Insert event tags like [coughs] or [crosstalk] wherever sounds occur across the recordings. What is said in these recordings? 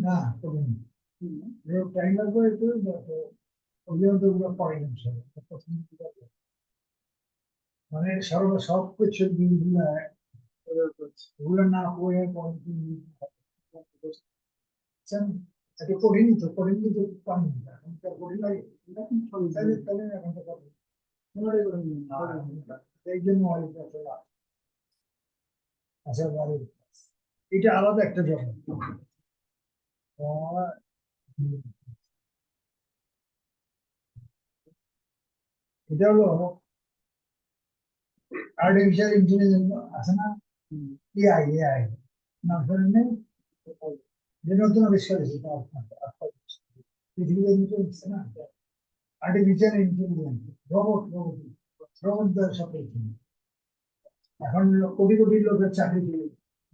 না করিনি। মানে সর্ব সব কিছু দিনগুলো ওগুলো না করে বুঝছেন এটা করিনি তো করিনি তো করি তাহলে তাহলে এই জন্য আচ্ছা বাড়ি এটা আলাদা একটা জগৎ। এটা হলো আর্টিফিশিয়াল ইন্টেলিজেন্স আছে না? এআই এআই নাম শোনেন যে নতুন আবিষ্কার হয়েছে পৃথিবীতে না? Artificial intelligence robot robot robot দ্বারা সব এখন কোটি কোটি লোকের চাকরি দিয়ে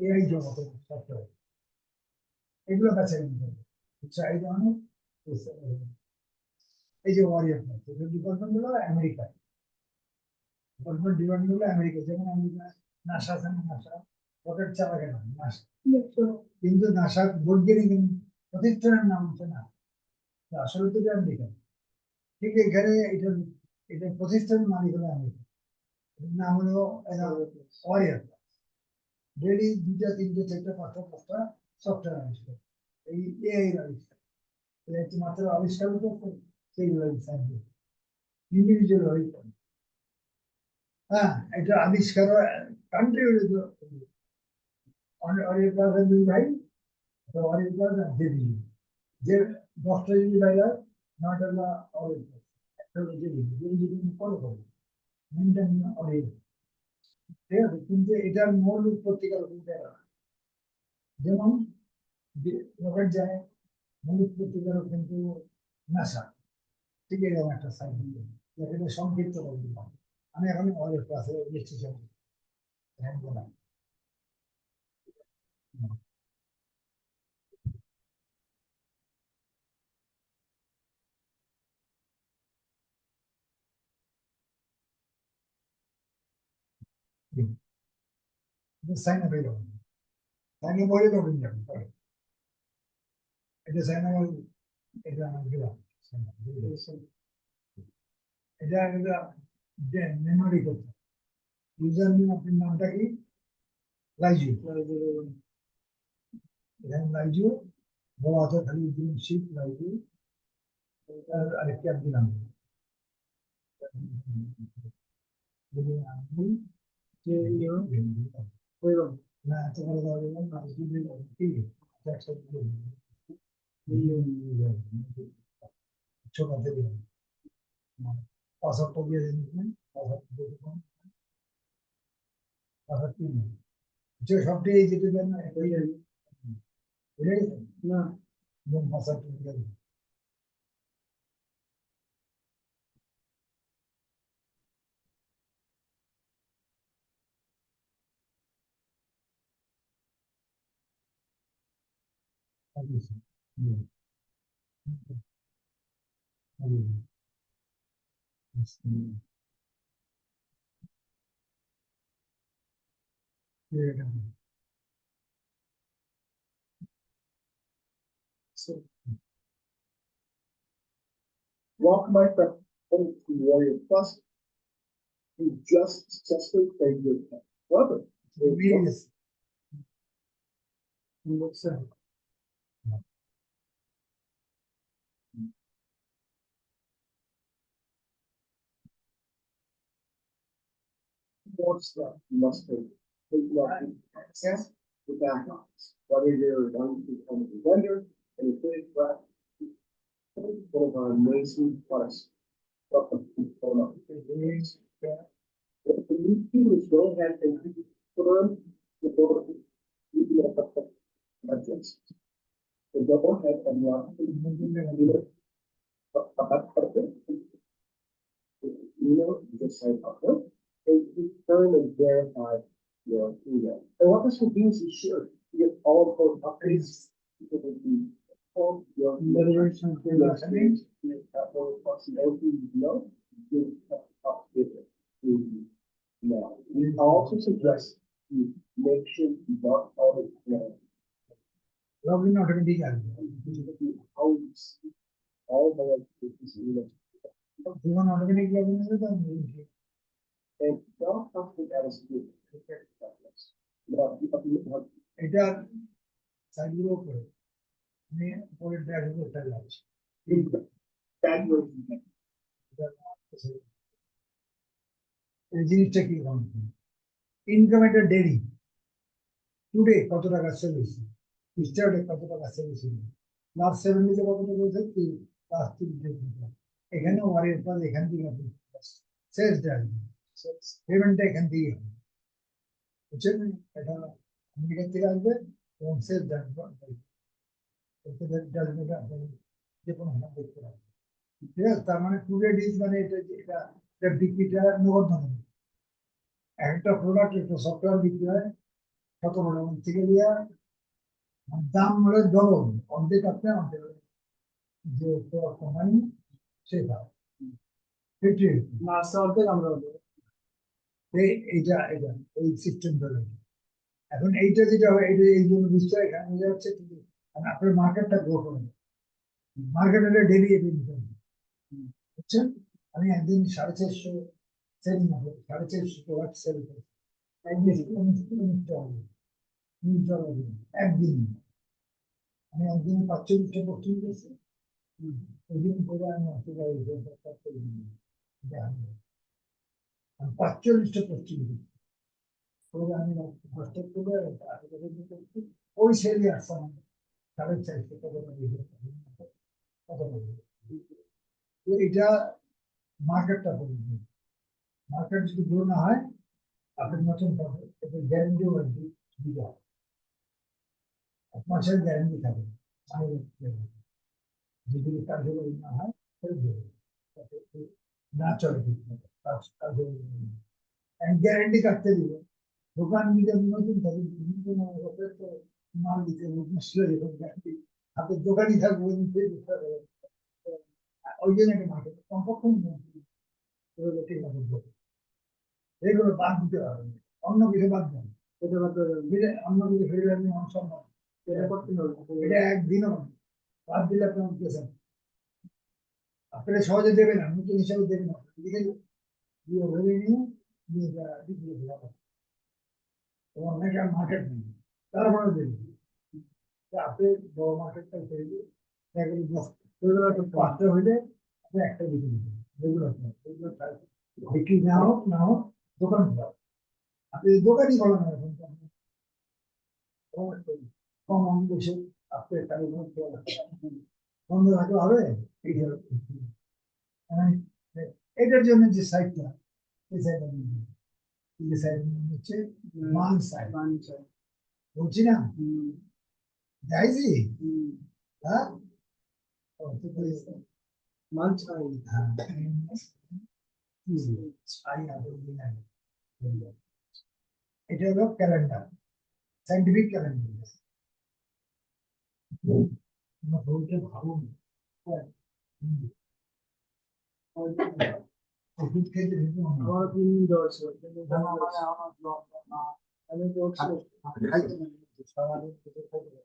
এআই জগতের সফটওয়্যার এগুলো কাছে আচ্ছা এই ধরনের এই যে ওয়ারিয়ার ডিপার্টমেন্টগুলো আমেরিকায় ডিপার্টমেন্ট ডিপার্টমেন্টগুলো আমেরিকা যেমন আমেরিকা নাসা আছে না নাসা রকেট চালাকে না নাসা কিন্তু নাসা বৈজ্ঞানিক প্রতিষ্ঠানের নাম হচ্ছে না আসলে তো আমেরিকা ঠিক এখানে এটা এটা প্রতিষ্ঠান মালিক হলো আমেরিকা নাম হলো ওয়ারিয়ার ডেলি দুইটা, তিনটে, চারটা, পাঁচটা পাঁচটা সফটওয়্যার আবিষ্কার। এই এআই আবিষ্কার। একটু মাত্র আবিষ্কার করতে সেইগুলো আবিষ্কার ইন্ডিভিজুয়াল আবিষ্কার হ্যাঁ এটা আবিষ্কার কান্ট্রি অনেক দুই ভাই দেবী। যে দশটা যদি হয়, নয়টা অনেক। একটা যদি ফলো করে মেনটেন ঠিক আছে কিন্তু এটার মূল উৎপত্তিকার কিন্তু যেমন রকেট যায় মূল উৎপত্তিকার কিন্তু নাসা। ঠিক এরকম একটা সাইড সংক্ষিপ্ত আমি এখন অনেক ক্লাসে ডিসিশন হ্যাঁ বললাম সাইন আপ এরকম সাইন আপ হয়ে যাবেন যাবেন এটা সাইন আপ এটা আমার দিলাম। এটা এটা মেমোরি করতে ইউজার নেম আপনার নামটা কি লাইজু এখানে লাইজু বড় হাতে খালি দিন শিপ লাইজু আর আরেকটি আমি দিলাম বলে আমি যে ইয়ে ওইরকম না এত বড় দেওয়া যাবে না আজকে দিন কি একসাথে দিন ছোট হাতে দিলাম পাসওয়ার্ডটা দিয়ে দিন পাসওয়ার্ড দিয়ে দিলাম পাসওয়ার্ড কি যে সবটি যেতে দেন না। So. Welcome, my friend, to Warrior Plus. You just successfully played your account. However, like. more four step uh, must take. Take access The back office, whether you're going to become a vendor and the third breath. One of our amazing products. But the people is go ahead and confirm the board. Budgets. The double head and one. But, but, but, you know, just like, okay they firmly verify your email. And what this will do is ensure you get all of those updates. People will be all your the updates. That you you now. We also suggest you make sure you not always know. Probably not going to be done. How you see all the like this Do you want level is the And don't to এটা আমি. এই জিনিসটা কি income একটা dairy today কত টাকা sell হয়েছে? স্টার্টে কত টাকা সেল হয়েছিল লাস্ট সেভেন ডেজে কত টাকা হয়েছে? লাস্ট তিন ডেজ এখানে ওয়ারের পর এখান থেকে আপনি সেলস দেন পেমেন্টটা এখান হবে বুঝছেন এটা থেকে আসবে এবং সেলস যে কোনো দেখতে পারবে তার মানে টুডে ডিজ মানে এটা বিক্রিটা নগদ ধরনের একটা প্রোডাক্ট একটা সফটওয়্যার বিক্রি হয় সতেরো টাকা থেকে দিয়া দাম হলে ডবল অর্ধেক আপনি অর্ধেক যে কোম্পানি সেটা ফিফটি এইটা এটা এই সিস্টেম ধরে এখন এইটা যেটা হয় এটা এই জন্য বিষয় এখানে যাচ্ছে কিন্তু আপনার মার্কেটটা গ্রো করে মার্কেট হলে ডেলি এটা নিতে বুঝছেন? আমি একদিন সাড়ে চারশো সেল নেব সাড়ে চারশো প্রোডাক্ট সেল করি। একদিন। আমি একদিন পাঁচচল্লিশটা পশ্চিম গেছি। ওই দিন করে আমি পাঁচচল্লিশটা পশ্চিম আমি দশটা করে ওই টাকা কত তো এটা মার্কেটটা মার্কেট যদি না হয়, আপনার মতন পাবে এটা গ্যারান্টিও আসবে সুবিধা এক মাসের গ্যারান্টি থাকে যদি কার্যকরী না হয় না চলে ঠিক মতো কাজ কার্যকরী গ্যারান্টি কাটতে দিবে দোকান নিতে নতুন থাকে বিভিন্ন মাল দিতে মুশকিল হয়ে যাবে গ্যারান্টি হাতের দোকানই থাকবে ওই জন্য একটা মার্কেট কমপক্ষে এগুলো বাদ দিতে হবে অন্য কিছু বাদ দেন অন্য কিছু ফেলে আপনি অসম্ভব এটা করতে হবে এটা একদিনও বাদ দিলে আপনি আপনারা সহজে দেবেন না নতুন হিসাবে দেবেন নিয়ে দিয়ে যা বিক্রি করে দেওয়া এবং অনেকে আর মার্কেট নেই তারপরে তা আপনি বড় মার্কেটটা তৈরি এগুলো একটা পাঁচটা হইলে আপনি একটা বিক্রি দিবেন যেগুলো এগুলো বিক্রি না হোক না হোক দোকান খোলা আপনি দোকানই খোলা না এখন কম বসে আপনি কারিগর খোলা বন্ধ রাখলে হবে এই এটার জন্য যে সাইটটা এই সাইটটা এই সাইট হচ্ছে মান সাইট বলছি না যাইছি হ্যাঁ ও, তো বলিস। হ্যাঁ। হুম, I have a good idea. এটা হলো ক্যালেন্ডার সাইন্টিফিক ক্যালেন্ডার বইটা ভাবুন আমার খাইতে না, সারাদিন খেতে থাকে।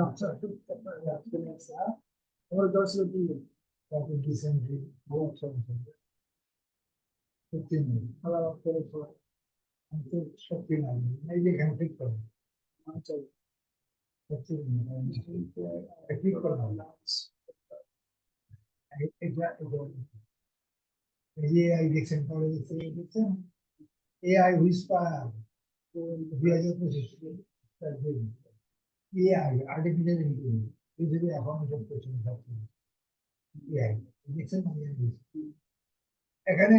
আচ্ছা, আজকে নেক্সট, হ্যাঁ? তারপর ডিসেন্ট্রি, বহুত সমস্যা। সত্যি নেই। আমি তো সত্যি নাই, এই যে এখানে ঠিক করো। সত্যি নেই, আমি ঠিক করো না। এই- এটা- এই AI দেখছেন, পরে দেখছেন? AI whisper, দুই হাজার পঁচিশ AI, artificial intelligence, পৃথিবী এখন এসব পেছনে থাকছে না। AI, দেখছেন? এখানে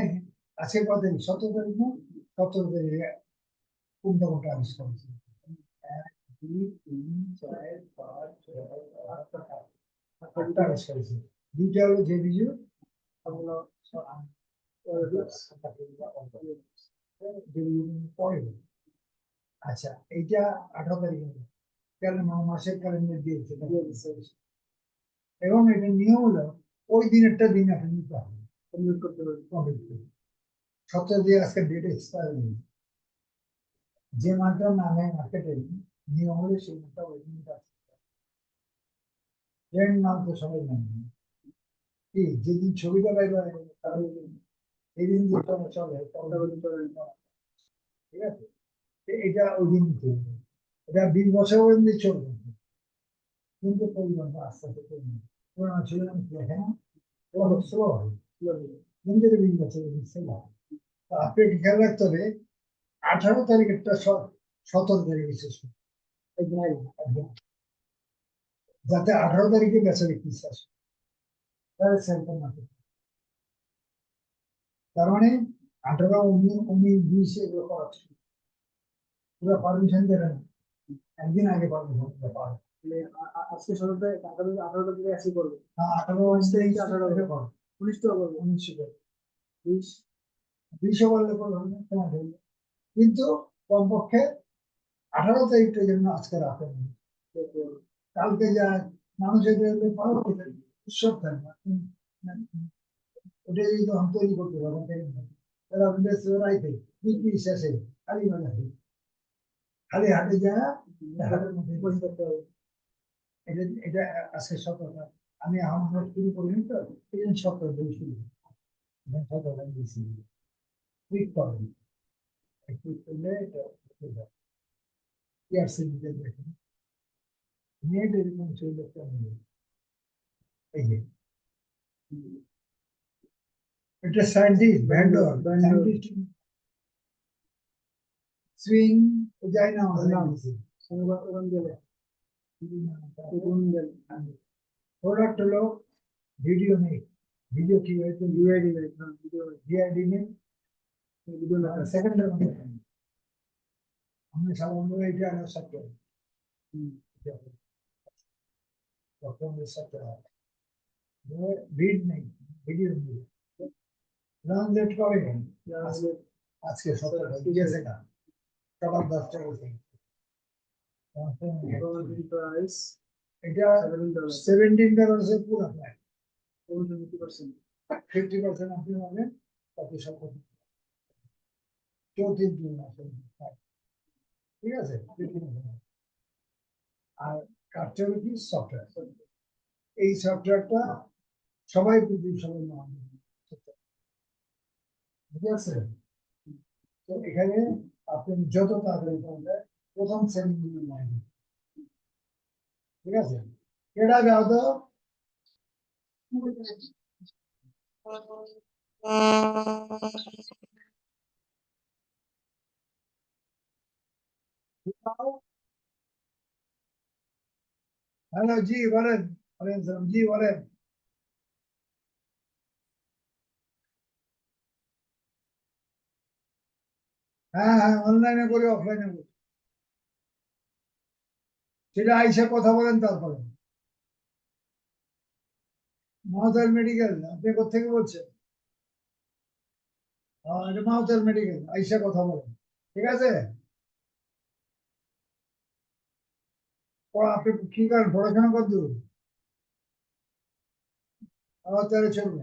আজকে তারিখ সতেরো তারিখ না সতেরো তারিখে কোনটা কোনটা আবিষ্কার হয়েছে এক, দুই তিন চার পাঁচ ছয় সাত আট আটটা আবিষ্কার হয়েছে দুইটা হলো যে বিজু ওগুলো পরে আচ্ছা এইটা আঠারো তারিখ ক্যালেন্ডার মাসের ক্যালেন্ডার দিয়েছে এবং এটা নিয়ম হলো ওই দিনেরটা দিন আপনি নিতে হবে। কমপ্লিট করতে হবে। কমপ্লিট করতে সপ্তাহ দিয়ে আজকে ডেট এক্সপায়ার নেই যে মালটা নামে মার্কেটে নিয়ম হলে সেই মালটা ওই দিন ট্রেন্ড মাল তো সবাই জানে কি? যেদিন ছবিটা বাইরে এই দিন যেটা চলে। ঠিক আছে? এটা ওই দিন এটা বিশ বছর পর্যন্ত চলবে। কিন্তু পরিমাণ আস্তে আস্তে কমবে। পুরোনো ছিল না দেখে না ওরা স্লো হয় কিন্তু এটা বিশ বছর স্লো হয় তো আপনাকে খেয়াল রাখতে হবে? আঠারো তারিখেরটা সতেরো তারিখে শেষ। যাতে আঠারো তারিখে বেচা বিক্রি শেষ হয়। তাহলে সেলফোন মার্কেট তার মানে আঠারো উনিশ উনিশ বিশ এগুলো করা উচিত। পুরো পারমিশন দেবে না। একদিন আগে পারমিশন পাওয়া আজকে সতেরো আঠারো থেকে আসি করবে। হ্যাঁ আঠারো উনিশ আঠারো করো উনিশটা করবে। উনিশশো করে বিশ? দুইশো করবে তোমার। কিন্তু কমপক্ষে আঠারো তারিখটা যেন আজকে রাতে নেই। কালকে যা মানুষের পরবর্তী উৎসব থাকবে। ওটা যদি তখন তৈরি করতে পারব তারা রাইতে বিক্রি শেষে খালি বাজারে খালি হাটে যা হাটের মধ্যে থাকতে হবে। এটা এটা আজকে সতর্ক। আমি আমার শুরু করিনি তো এই জন্য সতর্ক দিয়ে শুরু দিয়েছি ক্লিক করেন ক্লিক করলে এটা দেখেন। এরকম এই যে এটা সায়েন্টিস্ট ভ্যান্ডর সায়েন্টিস্ট সুইং যায় না আমাদের না। দিয়েছি শনিবার ওখান গেলে কোন গেলে প্রোডাক্ট হলো ভিডিও নেই ভিডিও কি হয়েছে ইউআইডি নেই হ্যাঁ ভিডিও ভিআইডি নেই ভিডিও না সেকেন্ডের মধ্যে আমরা সাধারণত এটা আমরা সত্য ভিড নেই নেই রান লেট করে আজকে সতেরো আছে না? সকাল দশটা বসে। এটা সেভেন্টিন ডলার্স এর পুরো পার্সেন্ট ফিফটি পার্সেন্ট আপনি পাবেন বাকি সব চৌত্রিশ দিন আছে ঠিক আছে? 15%, আর হলো কি? সফটওয়্যার এই সফটওয়্যারটা সবাই পৃথিবীর সবাই না ঠিক আছে? তো এখানে আপনি যত তাড়াতাড়ি পারবেন, প্রথম শ্রেণি লাইন ঠিক আছে? এটা গাও হ্যালো, জি, বলেন। বলেন জি, বলেন। হ্যাঁ হ্যাঁ অনলাইনে করি অফলাইনে করি। সেটা আইসা কথা বলেন, তারপরে। মাউথার মেডিকেল আপনি কোথেকে বলছেন? এটা মাউথার মেডিকেল আইসা কথা বলেন, ঠিক আছে? আপনি কি করেন, পড়াশোনা কত দূর আমার তাহলে চলবে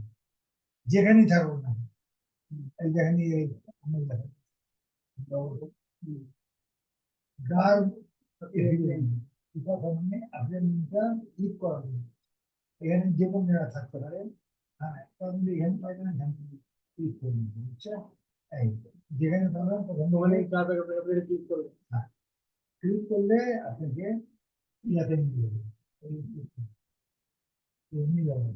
যেখানেই থাকুক না এই যেখানে মানে এখানে যে কোনো থাকতে পারে হ্যাঁ এখানে ক্লিক এই যেখানে ক্লিক করবেন ক্লিক করলে আপনাকে ইয়াতে নিয়ে যাবে নিয়ে যাবে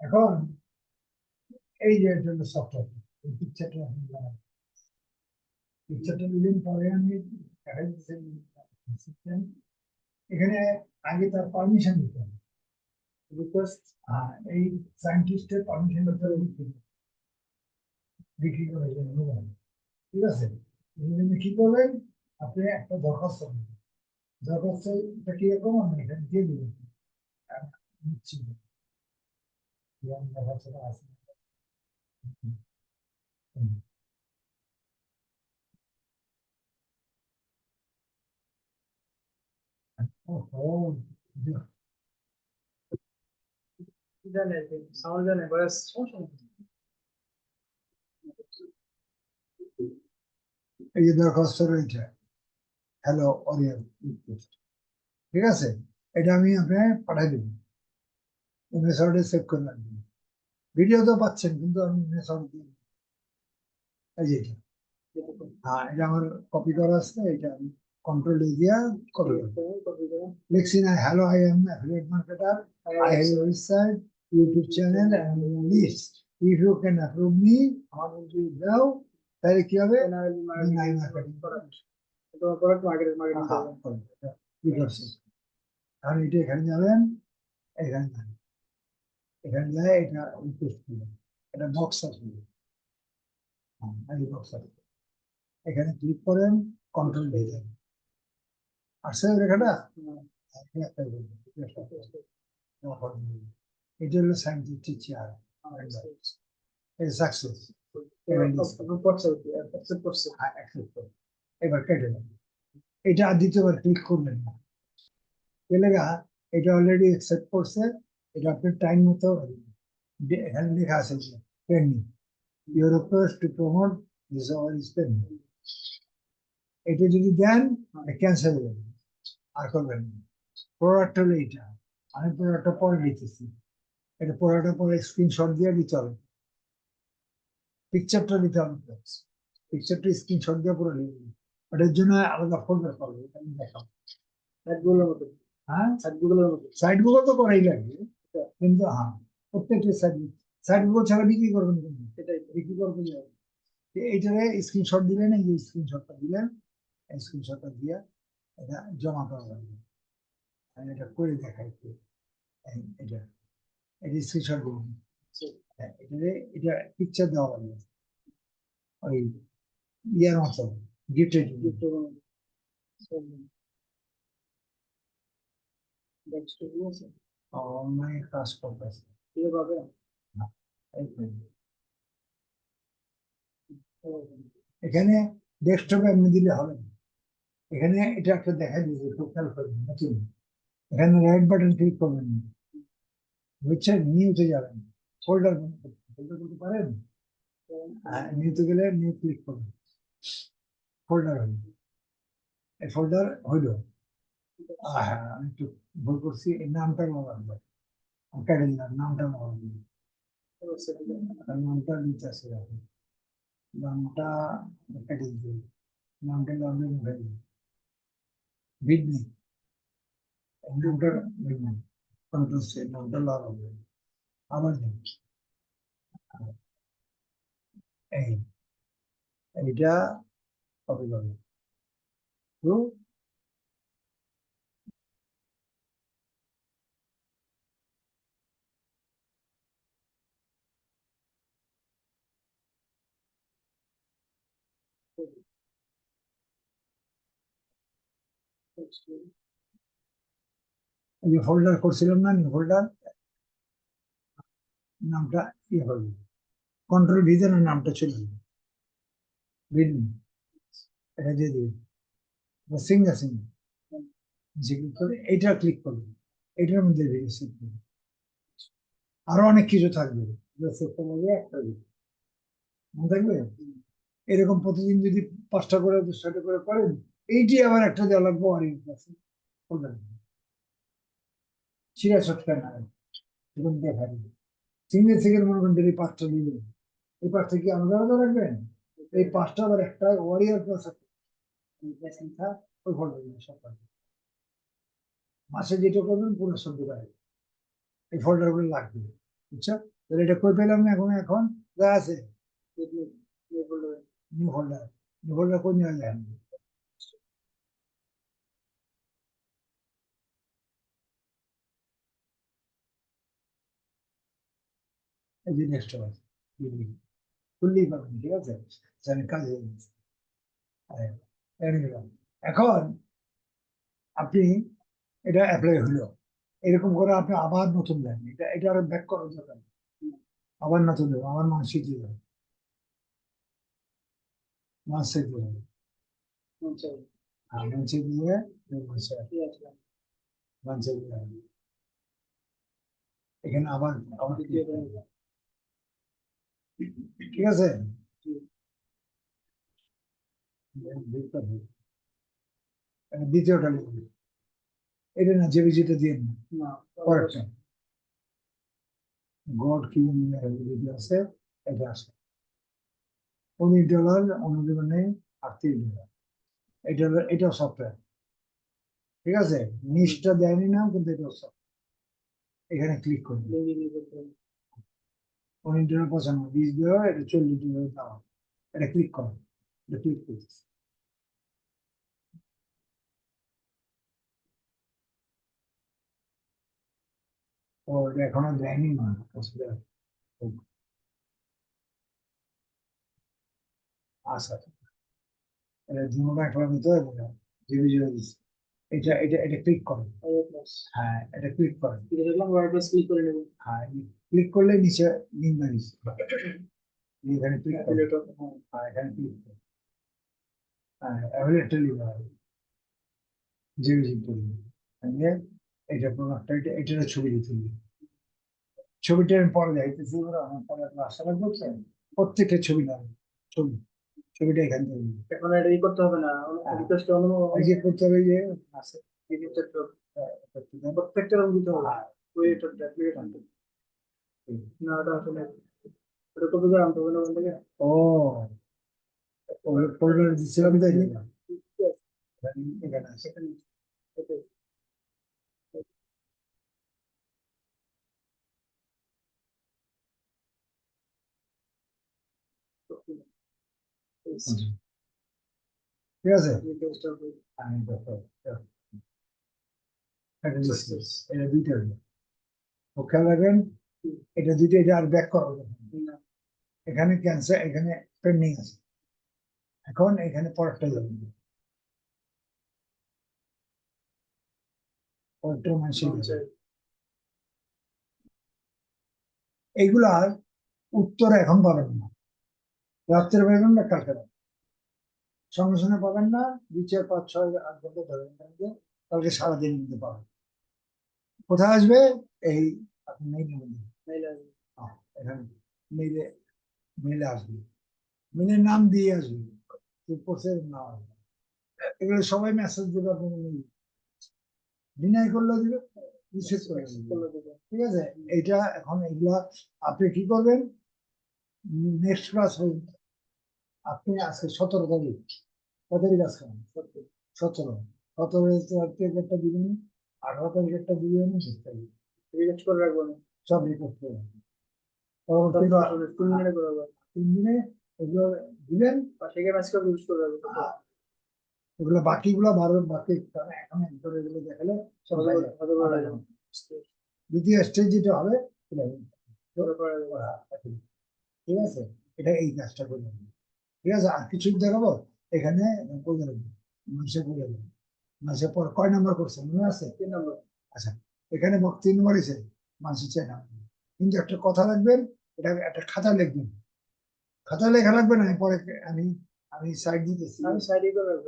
এখন এই যে এটা পিকচারটা পরে আমি এখানে আগে তার পারমিশন দিতে হবে এই সায়েন্টিস্টের পারমিশন হবে বিক্রি করার জন্য ঠিক আছে এই জন্য কি করবেন আপনি একটা দরখাস্ত করবেন দরখাস্তটা কি রকম আমি এখানে দিয়ে দিবেন আমি নিচ্ছি না। এবং দরখাস্তটা আছে হুম। ওহো, যে- জানে সাউন্ড জানে বাস সমস্যা নেই এই দরখাস্ত রয়েছে। হ্যালো অরিয়াল ঠিক আছে? এটা আমি আপনাকে পাঠাই দেবো। মেসর্ডে সেভ করে রাখবেন। ভিডিও তো পাচ্ছেন কিন্তু আমি মেসর্ড দিই এই যে হ্যাঁ এটা আমার কপি করা আছে এটা আমি কন্ট্রোল দিয়া কপি লিখছি না hello I am affiliate marketer I a website, YouTube channel and a list. If you can approve আমার যদি দাও তাহলে কি হবে? কারণ এটা এখানে যাবেন এখানে যাবেন এখানে যায় এটা করবেন এটা বক্স আছে। হ্যাঁ, এই বক্স এখানে ক্লিক করেন কন্ট্রোল দিয়ে যাবেন আসছে রেখাটা? এটা হলো সায়েন্টিস্টের চেয়ার সাকসেস এবার কেটে দেন এটা আর দ্বিতীয়বার ক্লিক করবেন না। এলাকা এটা অলরেডি অ্যাকসেপ্ট করছে এটা আপনার টাইম মতো এখানে লেখা আছে pending your request to promote this our is pending এটা যদি দেন ক্যান্সেল হয়ে যাবে। আর করবেন না। প্রোডাক্ট হলো এটা। আমি প্রোডাক্টটা পরে দিতেছি। এটা প্রোডাক্টটা পরে স্ক্রিনশট দিয়ে দিতে হবে। পিকচারটা দিতে হবে পিকচারটা স্ক্রিনশট দিয়ে পুরো নিয়ে। ওটার জন্য আলাদা ফোল্ডার পাবে এটা আমি দেখাবো। গুগলের মতো। হ্যাঁ? সাইট গুগলের মতো। সাইড গুগল তো করাই লাগবে কিন্তু হ্যাঁ প্রত্যেকটা সাইড সাইড গুগল ছাড়া বিক্রি করবেন কিন্তু সেটাই বিক্রি করবেন এইটারে স্ক্রিনশট দিলেন এই যে স্ক্রিনশটটা দিলেন এই স্ক্রিনশটটা দিয়ে এটা জমা করা লাগবে। আমি এটা করে দেখাই। এই এটা এটা স্ক্রিনশট দিলেন হ্যাঁ, এটা পিকচার দেওয়া লাগবে ওই ইয়ার মতো গিফটের অনলাইন কাজ করতেছে এখানে ডেস্কটপে এমনি দিলে হবে না। এখানে এটা একটা দেখা দিয়েছে টোটাল করবেন নতুন। এখানে রাইট বাটন ক্লিক করবেন বুঝছেন নিউতে যাবেন ফোল্ডার করতে পারেন? নিউতে গেলে নিউ ক্লিক করবেন ফোল্ডার হইল। এই ফোল্ডার হইল। হ্যাঁ আমি একটু ভুল করছি, এই নামটা লাগবে আমি কেটে দিলাম, নামটা লাগবে আর নামটা আছে রাখুন নামটা কেটে দিতে। নামটা লাগবে মোবাইল বিডনি নামটা কন্ট্রোল সে নামটা লাগাবে আবার দিন এই এইটা কপি করবে। এই যে ফোল্ডার করছিলাম না নিউ ফোল্ডার নামটা ইয়ে হবে কন্ট্রোল ভিতরে নামটা চলে বিডনি এটা দিয়ে দিবি যে ক্লিক করে এইটা ক্লিক করবে এইটার মধ্যে ভিডিও সেভ করবে আরও অনেক কিছু থাকবে। একটা মনে থাকবে? এরকম প্রতিদিন যদি পাঁচটা করে, দশটা করে করেন, এইটি আবার একটা দেওয়া লাগবে ওয়ারিং আছে শিরা ছটকা না। এখন দেখা দিবে সিঙ্গেল সিঙ্গেল মনে করেন ডেলি পাঁচটা নিলে এই পাঁচটা কি আলাদা আলাদা রাখবেন? এই পাঁচটা আবার একটা ওয়ারিয়ার প্লাস সংখ্যা ওই দিবেন সব। মাসে যেটা করবেন, পুরো সবজি পাবে এই ফলটার উপরে লাগবে। বুঝছ? তাহলে এটা কই পেলাম না এখন? এখন যা আছে। নিউ হোল্ডার নিউ হোল্ডার কোন জায়গায় এই নেক্সট খুললেই পাবেন ঠিক আছে? জানি কাজে। এখন আপনি এটা অ্যাপ্লাই হলো। এরকম করে আপনি আবার নতুন দেন। এটা এটা আরও ব্যাক করার দরকার। আবার নতুন দেবো, আবার মাসে দিয়ে দেবো মাসে দিয়ে দেবো মাসে দিয়ে মাসে মাসে দিয়ে এখানে আবার আবার। ঠিক আছে? এটা দ্বিতীয়টা লিখুন এটা না যেটা দিয়ে না পরেরটা। গড কি যদি আছে এটা আছে উনিশ ডলার অনুজীবনে আটত্রিশ ডলার। এটা এটাও সফটওয়্যার ঠিক আছে? নিচটা দেয়নি না কিন্তু এটাও সফটওয়্যার এখানে ক্লিক করুন ডলার পঁচানব্বই বিশ ডলার এটা চল্লিশ ডলার দাও এটা ক্লিক করো এটা ক্লিক করছি ও এটা এখনও দেয়নি না। আচ্ছা এটা দুটো একবার মতো জিবি জিরো দিচ্ছে এটা এটা এটা ক্লিক করো হ্যাঁ এটা ক্লিক করো ক্লিক করে নেব হ্যাঁ ক্লিক করলে নিচে বানিয়েছে [coughs] এখানে ক্লিক করো হ্যাঁ এখানে ক্লিক করো হ্যাঁ এবারে একটা লিখে হবে। জিবি জিবি দিয়ে এটা প্রোডাক্টটা এটা এটার ছবি দিতে ছবিটা আমি পরে যাইতেছি ওরা আমার পরে আশা রাখব তো? প্রত্যেকটা ছবি না ছবি। ছবিটা এখান থেকে এখন এটা ই করতে হবে না রিকোয়েস্ট অনু এই যে করতে হবে যে আছে। হ্যাঁ। প্রত্যেকটা দিতে হবে। হ্যাঁ, ওয়েটার অ্যাপ্লিকেশন ও পরিবার দিচ্ছিলাম তাই না? এখানে আছে ঠিক আছে আমি দেখো এটা দিচ্ছি। এটা দুইটা হলো। ও খেয়াল রাখবেন এটা দুইটা এটা আর ব্যাক করো এখানে ক্যান্সার এখানে পেন্ডিং আছে। এখন এখানে পরেরটা যাবে এইগুলার উত্তর এখন পাবেন না। রাত্রে পাবেন না, কালকে সঙ্গে সঙ্গে পাবেন না, দুই, চার, পাঁচ, ছয়, আট ঘণ্টা ধরেন কালকে সারাদিন কিন্তু পাবেন। কোথায় আসবে? এই আপনি মেইল এখানে মেইলে মেইলে আসবে। মেইলের নাম দিয়ে আসবে। কোর্সের নাম এগুলো সবাই মেসেজ দেবে মেইল ডিনাই করলেও দিবে করে ঠিক আছে? এইটা এখন এগুলা আপনি কি করবেন? নেক্সট ক্লাস পর্যন্ত আপনি আজকে সতেরো তারিখ। কত তারিখ আজকে? সতেরো। সতেরো। তারিখ একটা দিবেন আঠারো তারিখ একটা দিবেন বিশ তারিখ। রিকোয়েস্ট করে রাখব না সব রিপোর্ট করে তিন মিনিটে করে তিন দিনে এগুলো দিলেন পাশে গিয়ে ইউজ করে রাখব আর বাকিগুলো বাকি এখন এগুলো দেখালে হয়ে। দ্বিতীয় স্টেজ যেটা হবে। ঠিক আছে? এটা এই কাজটা করে ঠিক আছে? আর কিছু দেখাবো? এখানে করে দেবো মানুষে করে দেবো মানুষের পর কয় নাম্বার করছে? মনে আছে? তিন নম্বর আচ্ছা। এখানে তিন নম্বর মানুষের না। কিন্তু একটা কথা রাখবেন এটা একটা খাতা লিখবেন। খাতা লেখা লাগবে না পরে আমি আমি সাইড দিতেছি। আমি সাইডে করে রাখব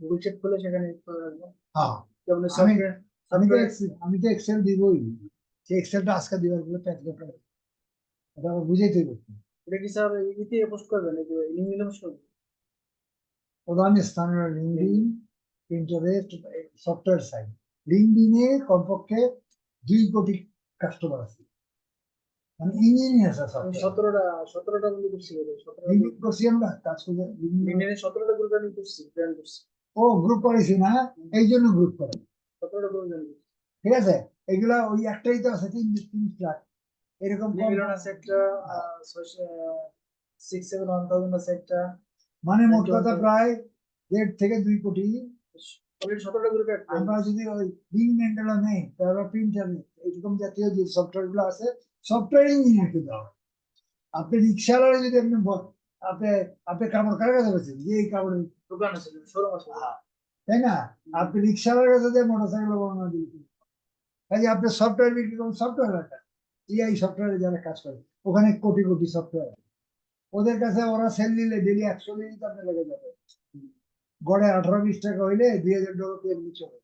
গুগল চেক খুলে সেখানে হ্যাঁ। আমি- তো আমি তো এক্সেল দিবই। সেই এক্সেলটা আজকে দিবারগুলো প্যাক করতে হবে। এটা আবার বুঝাইতে হবে। এটা কি স্যার ইতে পোস্ট করবেন নাকি লিঙ্কডিনে পোস্ট করবেন? প্রধান স্থান হলো লিঙ্কডিন ইন্টারেস্ট সফটওয়্যার সাইট লিঙ্কডিনে কমপক্ষে দুই কোটি কাস্টমার আছে। মানে আছে সতেরোটা সতেরোটা বন্ধু করছি সতেরোটা করছি আমরা কাজ করে লিঙ্কডিনে লিঙ্কডিনে সতেরোটা গ্রুপ আমি করছি জয়েন করছি। ও গ্রুপ করেছি না? এই জন্য গ্রুপ করে। সতেরোটা গ্রুপ জয়েন ঠিক আছে? এগুলা ওই একটাই তো আছে তিন লাখ এরকম আছে একটা সিক্স সেভেন ওয়ান থাউজেন্ড আছে একটা। মানে মোট কথা প্রায় দেড় থেকে দুই কোটি। সতেরোটা গ্রুপে আমরা যদি ওই লিঙ্ক মেন্টাল নেই তারপর প্রিন্টার নেই এরকম জাতীয় যে সফটওয়্যারগুলো আছে সফটওয়্যার ইঞ্জিনিয়ারকে দেওয়া হয়। আপনি রিক্সাওয়ালা যদি আপনি আপনি আপনি কাপড় কার কাছে বলছেন যে এই কাপড় দোকান আছে শোরুম আছে। তাই না? আপনি রিক্সাওয়ালার কাছে যে মোটর সাইকেল বর্ণনা দিয়েছেন কাজে আপনি সফটওয়্যার বিক্রি করুন সফটওয়্যার একটা। ইআই সফটওয়্যারে যারা কাজ করে ওখানে কোটি কোটি সফটওয়্যার ওদের কাছে ওরা সেল নিলে ডেলি একশো মিনিট আপনি লেগে যাবে। গড়ে আঠারো বিশ টাকা হইলে দুই হাজার টাকা এমনি চলে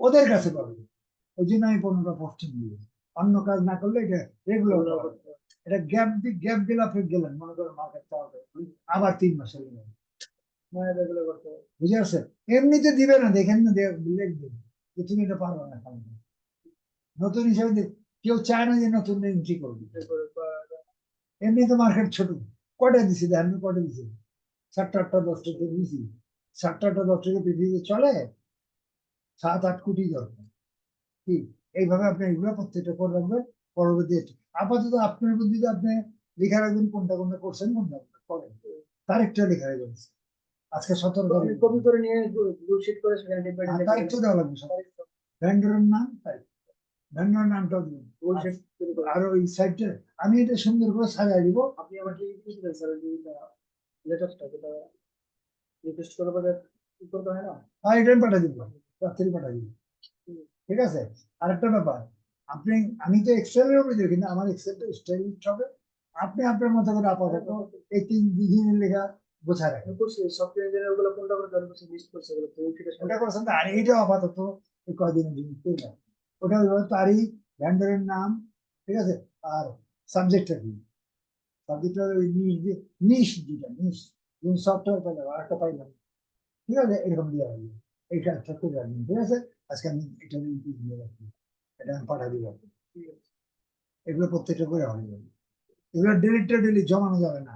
ওদের কাছে পাবে ওই জন্য আমি পনেরোটা পোস্টিং দিয়ে। অন্য কাজ না করলে এটা রেগুলার এটা গ্যাপ গ্যাপ দিলে আপনি গেলেন মনে করেন মার্কেট হবে আবার তিন মাসে গেলেন। মানে বুঝে আসছে এমনিতে দিবে না দেখেন না দে- লিখবে যে তুমি এটা পারবে না কারণ নতুন হিসাবে কেউ চায় না যে নতুন এন্ট্রি করবে। এমনি তো মার্কেট ছোট। কটা দিছি দেখেন আমি কটা দিছি? সাতটা আটটা দশটা তো দিছি। সাতটা আটটা দশটাকে পৃথিবীতে চলে। সাত আট কোটি দরকার। কি? এইভাবে আপনি এগুলো প্রত্যেকটা করে রাখবেন পরবর্তী আপাতত আপনার বুদ্ধিতে আপনি লেখা রাখবেন কোনটা কোনটা করছেন কোনটা কোনটা করেন। তারিখটা লেখা রাখবেন। আজকে সতেরো তারিখ। কপি করে নিয়ে গ্রুপ করে সেখানে তারিখটা দেওয়া লাগবে নাম তারিখ। নামটা দিবেন তৈরি আর ওই সাইটটা আমি এটা সুন্দর করে সাজাই দিব। আপনি আমাকে দিবেন স্যার লেটারটা যেটা রিকোয়েস্ট করে পরে কি করতে হয় না? আর এটা আমি পাঠিয়ে দিব। রাত্রি পাঠিয়ে দিব। ঠিক আছে? আরেকটা ব্যাপার আপনি আমি তো এক্সেলের উপরে দিই কিন্তু আমার এক্সেলটা স্টাইলিশ হবে আপনি আপনার মতো করে আপাতত এই তিন দিনের লেখা বোঝা রাখেন। আমি সফটওয়্যার ইঞ্জিনিয়ারগুলো কোনটা করে করছি লিস্ট করছি ওটা করছেন আর এইটা আপাতত এই আছে? ওটা ওইভাবে তারিখ ভ্যান্ডারের নাম ঠিক আছে? আর সাবজেক্টটা কি সাবজেক্টটা ওই নিশ দিয়ে নিশ যেটা নিশ সফটওয়্যার পাইলাম আর একটা পাইলাম। ঠিক আছে? এরকম দিয়ে রাখবি এইটা একটা করে রাখবেন ঠিক আছে? আজকে আমি এটা নিয়ে দিয়ে রাখি এটা আমি পাঠা দিব এগুলো প্রত্যেকটা করে হবে এগুলো ডেলিটা ডেলি জমানো যাবে না।